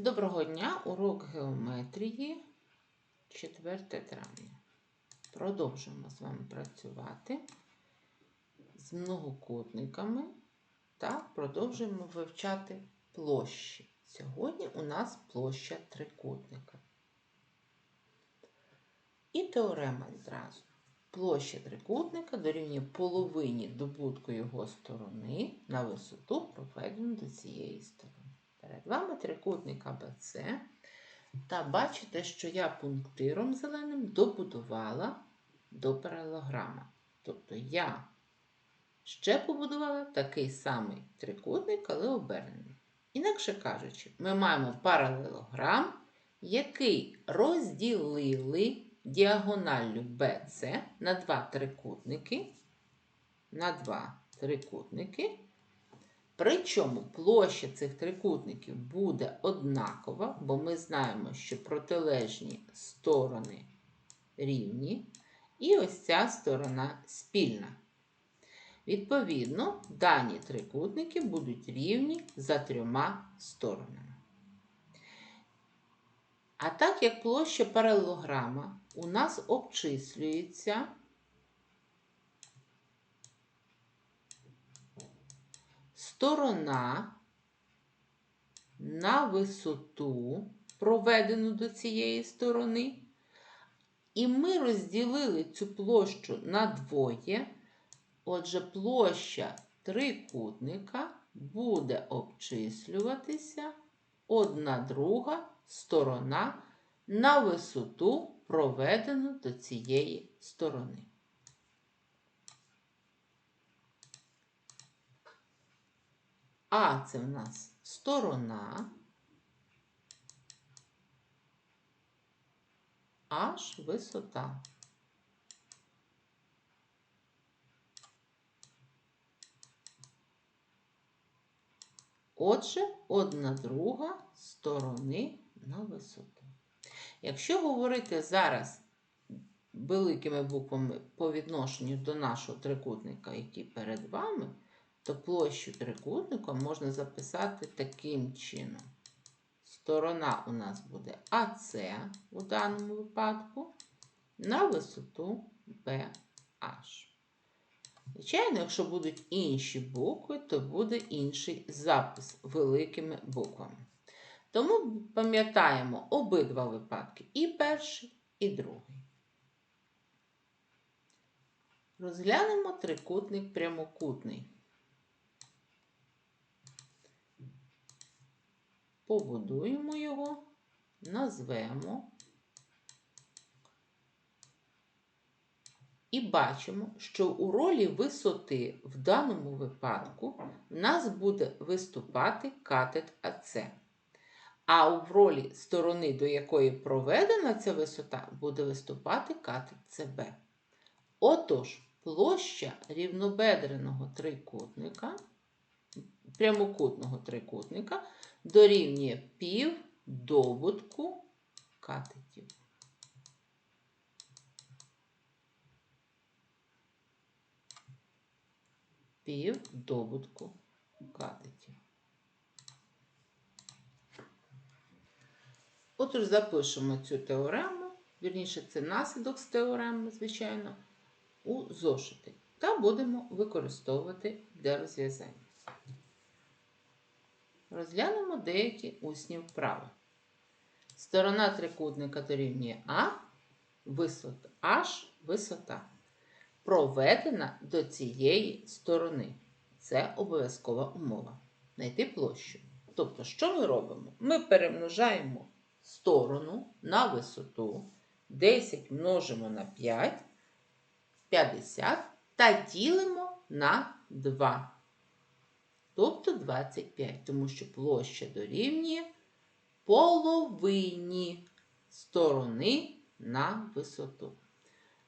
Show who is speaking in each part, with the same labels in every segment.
Speaker 1: Доброго дня, урок геометрії, 4 травня. Продовжуємо з вами працювати з многокутниками та продовжуємо вивчати площі. Сьогодні у нас площа трикутника. І теорема відразу. Площа трикутника дорівнює половині добутку його сторони на висоту, проведену до цієї сторони. Перед вами трикутник АБЦ. Та бачите, що я пунктиром зеленим добудувала до паралелограма. Тобто я ще побудувала такий самий трикутник, але обернений. Інакше кажучи, ми маємо паралелограм, який розділили діагоналлю BC на два трикутники. На два трикутники. Причому площа цих трикутників буде однакова, бо ми знаємо, що протилежні сторони рівні, і ось ця сторона спільна. Відповідно, дані трикутники будуть рівні за трьома сторонами. А так як площа паралелограма у нас обчислюється сторона на висоту, проведену до цієї сторони, і ми розділили цю площу на двоє. Отже, площа трикутника буде обчислюватися одна друга сторона на висоту, проведену до цієї сторони. А це в нас сторона, H висота. Отже, одна друга сторони на висоту. Якщо говорити зараз великими буквами по відношенню до нашого трикутника, який перед вами, то площу трикутника можна записати таким чином. Сторона у нас буде АС у даному випадку на висоту BH. Звичайно, якщо будуть інші букви, то буде інший запис великими буквами. Тому пам'ятаємо обидва випадки і перший, і другий. Розглянемо трикутник прямокутний. Побудуємо його, назвемо і бачимо, що у ролі висоти в даному випадку в нас буде виступати катет АЦ. А в ролі сторони, до якої проведена ця висота, буде виступати катет ЦБ. Отож, площа рівнобедреного трикутника, прямокутного трикутника дорівнює пів добутку катетів. Пів добутку катетів. Отож, запишемо цю теорему, вірніше, це наслідок з теореми, звичайно, у зошити. Та будемо використовувати для розв'язання. Розглянемо деякі усні вправи. Сторона трикутника дорівнює А, висота H висота. Проведена до цієї сторони. Це обов'язкова умова. Знайти площу. Тобто, що ми робимо? Ми перемножаємо сторону на висоту. 10 множимо на 5, 50 та ділимо на 2 тобто 25, тому що площа дорівнює половині сторони на висоту.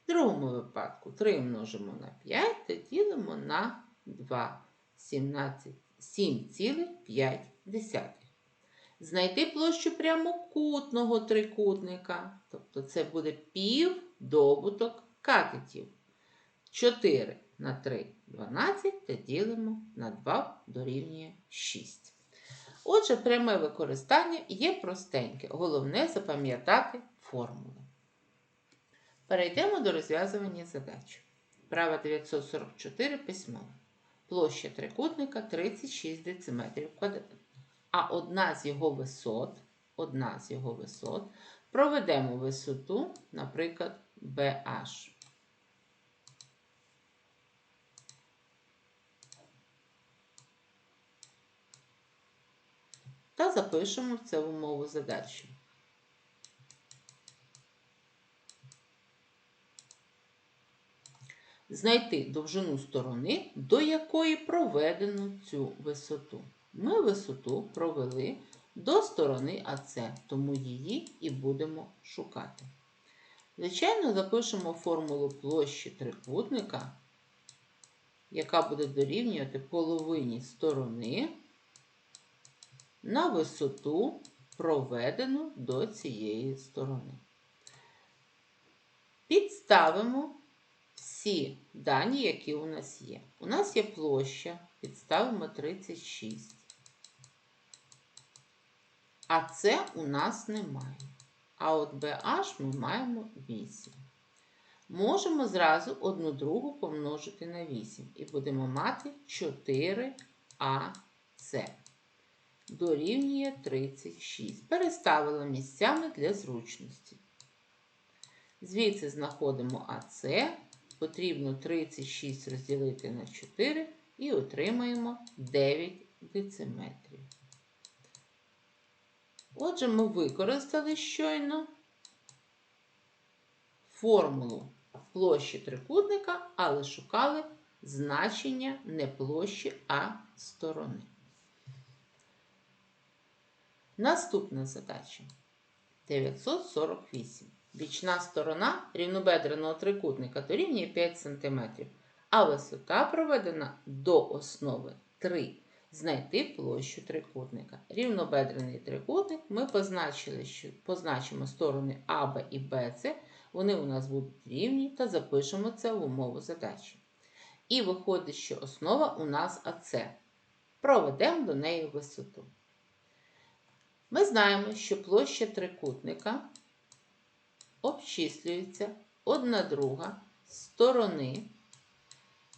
Speaker 1: В другому випадку 3 множимо на 5 та ділимо на 2, 7,5. Знайти площу прямокутного трикутника, тобто це буде пів добуток катетів. 4 на 3 12 та ділимо на 2 дорівнює 6. Отже, пряме використання є простеньке. Головне запам'ятати формули. Перейдемо до розв'язування задач. Права 944 письмово. Площа трикутника 36 дециметрів квадратних. А одна з його висот, одна з його висот, проведемо висоту, наприклад, BH. Та запишемо це в умову задачі. Знайти довжину сторони, до якої проведено цю висоту. Ми висоту провели до сторони АЦ, тому її і будемо шукати. Звичайно, запишемо формулу площі трикутника, яка буде дорівнювати половині сторони на висоту, проведену до цієї сторони. Підставимо всі дані, які у нас є. У нас є площа, підставимо 36. А це у нас немає. А от BH ми маємо 8. Можемо зразу одну другу помножити на 8 і будемо мати 4АС. Дорівнює 36. Переставила місцями для зручності. Звідси знаходимо АС. Потрібно 36 розділити на 4 і отримаємо 9 дециметрів. Отже, ми використали щойно формулу площі трикутника, але шукали значення не площі, а сторони. Наступна задача 948. Бічна сторона рівнобедреного трикутника дорівнює 5 см, а висота проведена до основи 3 Знайти площу трикутника. Рівнобедрений трикутник ми позначили, що позначимо сторони АБ і БЦ, вони у нас будуть рівні та запишемо це в умову задачі. І виходить, що основа у нас АЦ. Проведемо до неї висоту. Ми знаємо, що площа трикутника обчислюється одна друга сторони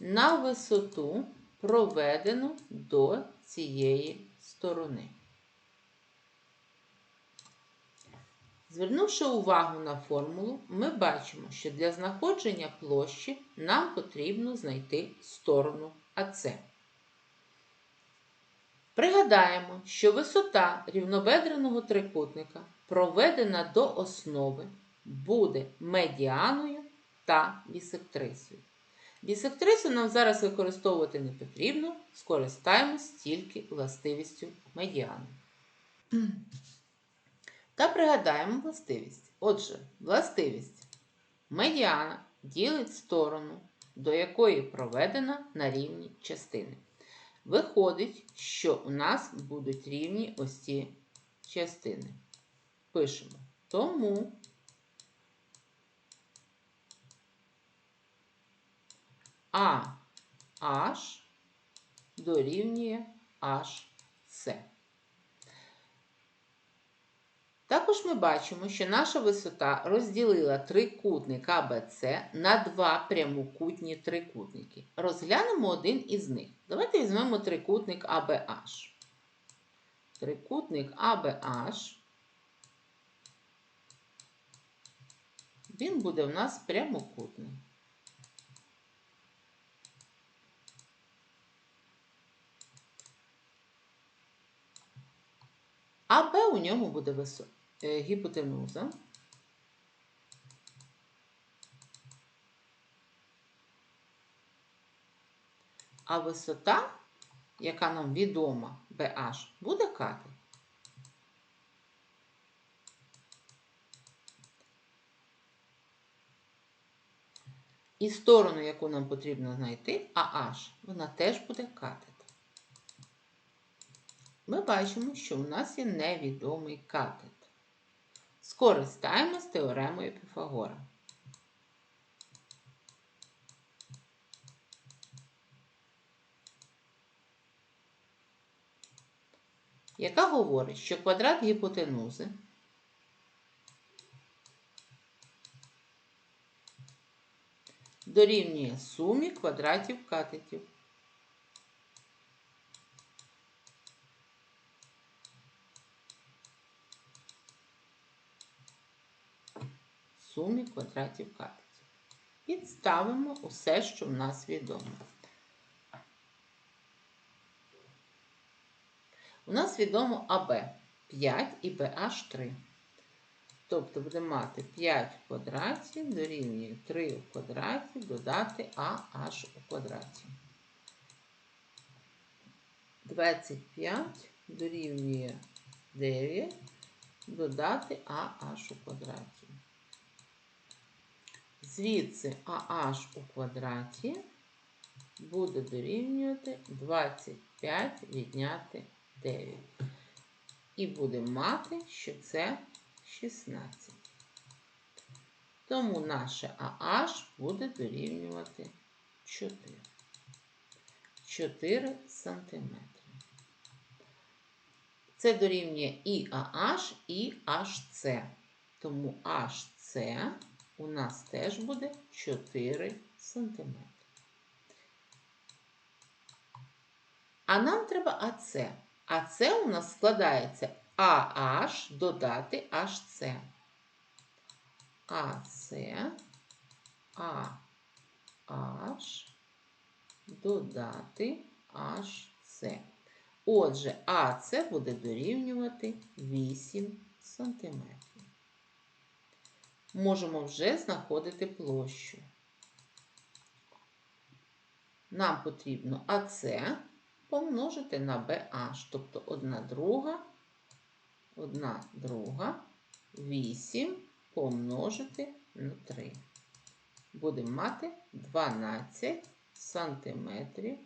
Speaker 1: на висоту, проведену до цієї сторони. Звернувши увагу на формулу, ми бачимо, що для знаходження площі нам потрібно знайти сторону АС. Пригадаємо, що висота рівнобедреного трикутника, проведена до основи, буде медіаною та бісектрисою. Бісектрису нам зараз використовувати не потрібно, скористаємось тільки властивістю медіани. Та пригадаємо властивість. Отже, властивість медіана ділить сторону, до якої проведена на рівні частини. Виходить, що у нас будуть рівні ось ці частини. Пишемо. Тому А дорівнює HC. Також ми бачимо, що наша висота розділила трикутник АБЦ на два прямокутні трикутники. Розглянемо один із них. Давайте візьмемо трикутник АБH. Трикутник АБH. Він буде в нас прямокутний. А Б у ньому буде висо... е, гіпотенуза. А висота, яка нам відома BH, буде катет. І сторону, яку нам потрібно знайти, AH, вона теж буде катет ми бачимо, що у нас є невідомий катет. Скористаємось теоремою Піфагора. яка говорить, що квадрат гіпотенузи дорівнює сумі квадратів катетів. Сумі квадратів катетів. Підставимо усе, що в нас відомо. У нас відомо АБ 5 і BH 3. Тобто будемо мати 5 в квадраті дорівнює 3 в квадраті додати AH у квадраті. 25 дорівнює 9 додати AH у квадраті. Звідси AH у квадраті буде дорівнювати 25 відняти 9. І будемо мати, що це 16. Тому наше AH буде дорівнювати 4. 4 сантиметри. Це дорівнює і AH, і HC. Тому HC у нас теж буде 4 сантиметри. А нам треба АЦ. АЦ у нас складається АH додати HC. АЦ, АH додати HC. Отже, АЦ буде дорівнювати 8 см. Можемо вже знаходити площу. Нам потрібно АЦ помножити на BH, тобто 1 друга, 1 друга, 8 помножити на 3. Будемо мати 12 сантиметрів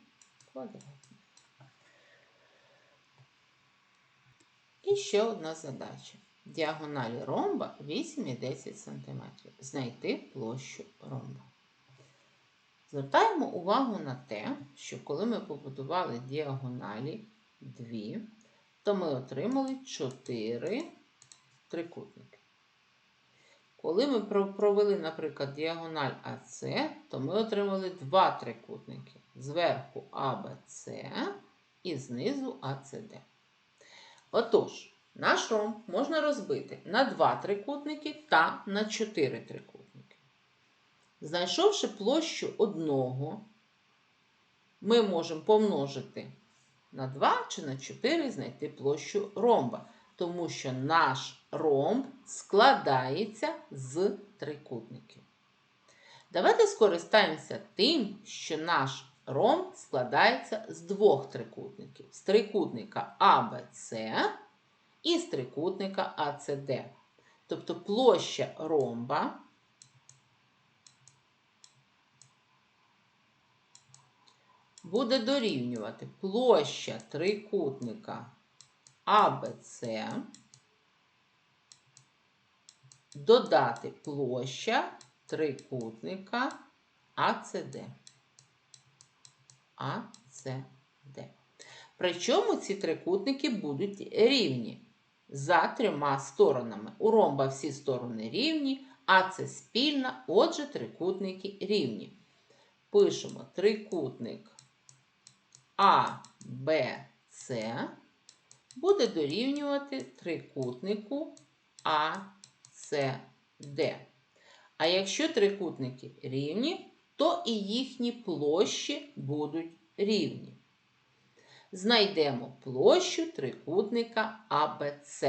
Speaker 1: квадратних. І ще одна задача. Діагоналі ромба 8 і 10 см. Знайти площу ромба. Звертаємо увагу на те, що коли ми побудували діагоналі 2, то ми отримали 4 трикутники. Коли ми провели, наприклад, діагональ АС, то ми отримали два трикутники. Зверху АБЦ і знизу АЦД. Отож, наш ромб можна розбити на два трикутники та на чотири трикутники. Знайшовши площу одного, ми можемо помножити на 2 чи на 4 знайти площу ромба, тому що наш ромб складається з трикутників. Давайте скористаємося тим, що наш ромб складається з двох трикутників: з трикутника АБЦ і з трикутника АЦД. Тобто площа ромба буде дорівнювати площа трикутника АБЦ, додати площа трикутника АЦД. АЦД. Причому ці трикутники будуть рівні за трьома сторонами. У ромба всі сторони рівні, а це спільна, отже, трикутники рівні. Пишемо трикутник а, буде дорівнювати трикутнику А, Д. А якщо трикутники рівні, то і їхні площі будуть рівні. Знайдемо площу трикутника АБЦ.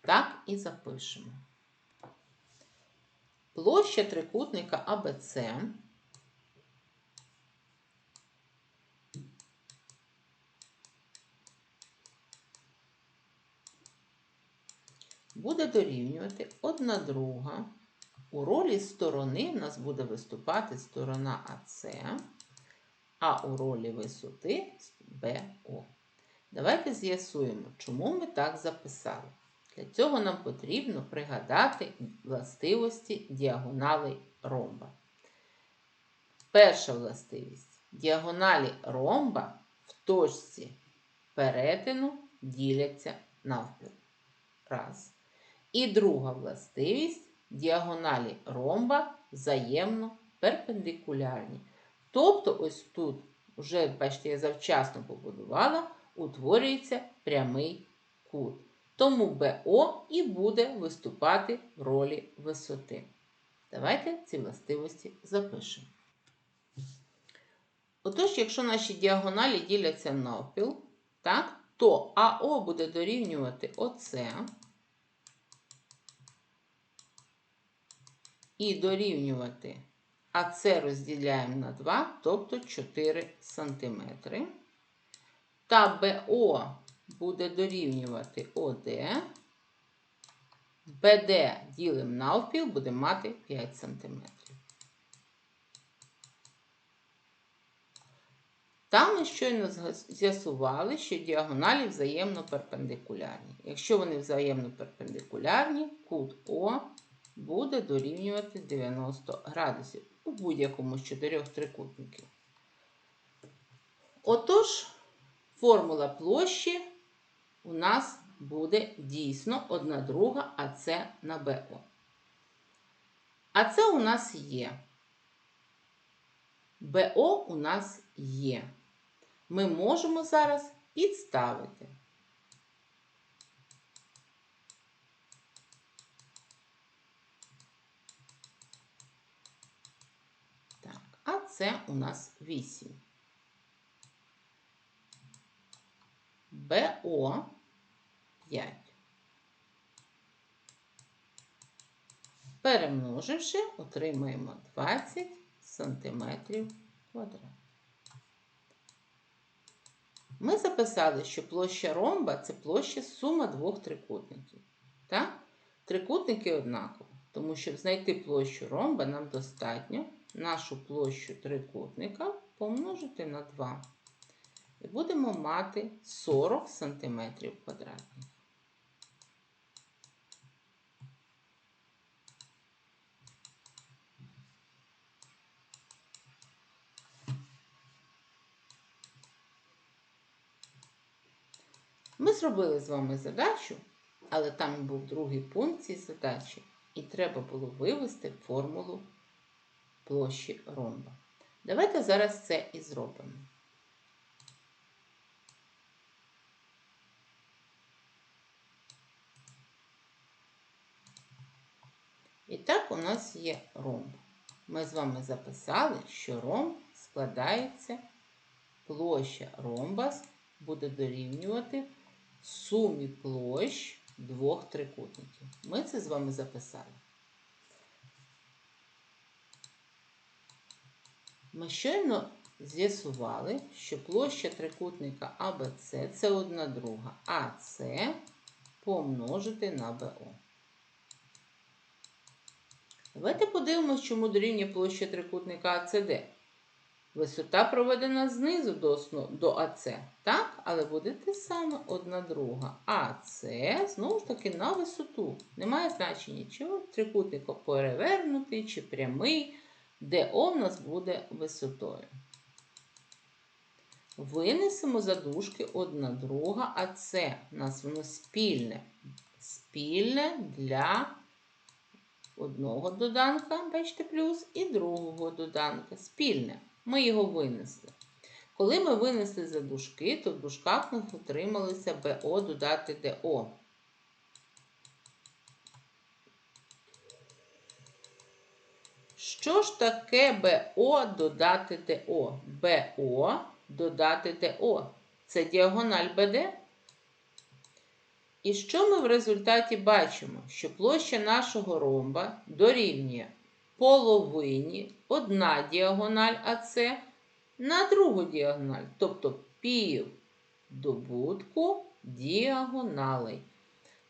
Speaker 1: Так і запишемо. Площа трикутника АБЦ буде дорівнювати одна друга. У ролі сторони в нас буде виступати сторона АС, а у ролі висоти БО. Давайте з'ясуємо, чому ми так записали. Для цього нам потрібно пригадати властивості діагоналей ромба. Перша властивість. Діагоналі ромба в точці перетину діляться навпіл. Раз. І друга властивість діагоналі ромба взаємно перпендикулярні. Тобто, ось тут, вже, бачите, я завчасно побудувала, утворюється прямий кут. Тому БО і буде виступати в ролі висоти. Давайте ці властивості запишемо. Отож, якщо наші діагоналі діляться навпіл, так, то АО буде дорівнювати ОЦ і дорівнювати АЦ розділяємо на 2, тобто 4 см. Та БО буде дорівнювати ОД. БД ділимо навпіл, буде мати 5 см. Там ми щойно з'ясували, що діагоналі взаємно перпендикулярні. Якщо вони взаємно перпендикулярні, кут О буде дорівнювати 90 градусів у будь-якому з чотирьох трикутників. Отож, формула площі у нас буде дійсно 1 друга АЦ на БО. А це у нас є. БО у нас є. Ми можемо зараз підставити. Так, а це у нас 8. БО 5. Перемноживши, отримаємо 20 сантиметрів квадрат. Ми записали, що площа ромба це площа сума двох трикутників. Так? Трикутники однакові, тому щоб знайти площу ромба, нам достатньо нашу площу трикутника помножити на 2. І будемо мати 40 см квадратних. Ми зробили з вами задачу, але там був другий пункт цієї задачі, і треба було вивести формулу площі ромба. Давайте зараз це і зробимо. І так у нас є ромб. Ми з вами записали, що ромб складається, площа ромба буде дорівнювати сумі площ двох трикутників. Ми це з вами записали. Ми щойно з'ясували, що площа трикутника АБЦ це одна друга, а С помножити на БО. Давайте подивимось, чому дорівнює площа трикутника АЦД. Висота проведена знизу до до АЦ, так? Але буде те саме одна друга. А це, знову ж таки, на висоту. Немає значення, чи трикутник перевернутий, чи прямий, де О в нас буде висотою. Винесемо за дужки одна друга, а це у нас воно спільне. Спільне для одного доданка, бачите, плюс, і другого доданка. Спільне. Ми його винесли. Коли ми винесли за дужки, то в дужках у нас отрималося БО додати ДО. Що ж таке БО додати ДО? БО додати ДО. Це діагональ БД. І що ми в результаті бачимо? Що площа нашого ромба дорівнює половині одна діагональ АС на другу діагональ, тобто пів добутку діагоналей.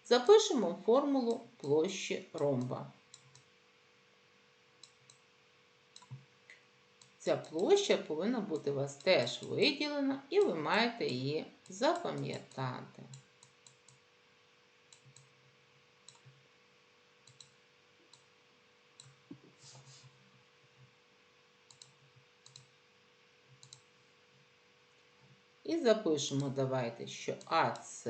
Speaker 1: Запишемо формулу площі ромба. Ця площа повинна бути у вас теж виділена, і ви маєте її запам'ятати. І запишемо, давайте, що АС,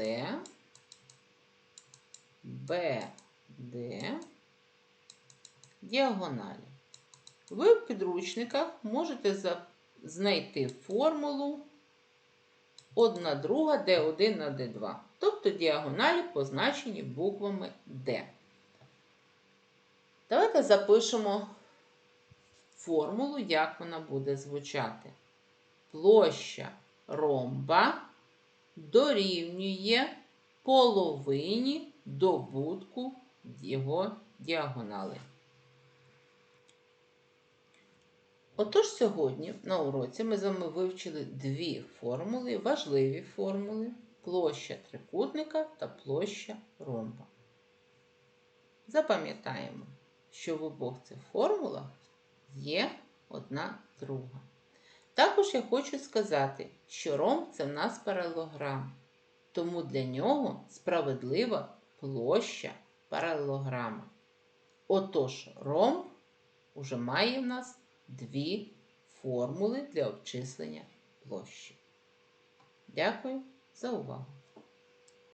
Speaker 1: БД діагоналі. Ви в підручниках можете знайти формулу 1 друга D1 на D2. Тобто діагоналі позначені буквами D. Давайте запишемо формулу, як вона буде звучати. Площа ромба дорівнює половині добутку його діагонали. Отож, сьогодні на уроці ми з вами вивчили дві формули, важливі формули площа трикутника та площа ромба. Запам'ятаємо, що в обох цих формулах є одна друга. Також я хочу сказати, що ромб це в нас паралелограм, тому для нього справедлива площа паралелограма. Отож, ромб уже має в нас дві формули для обчислення площі. Дякую за увагу!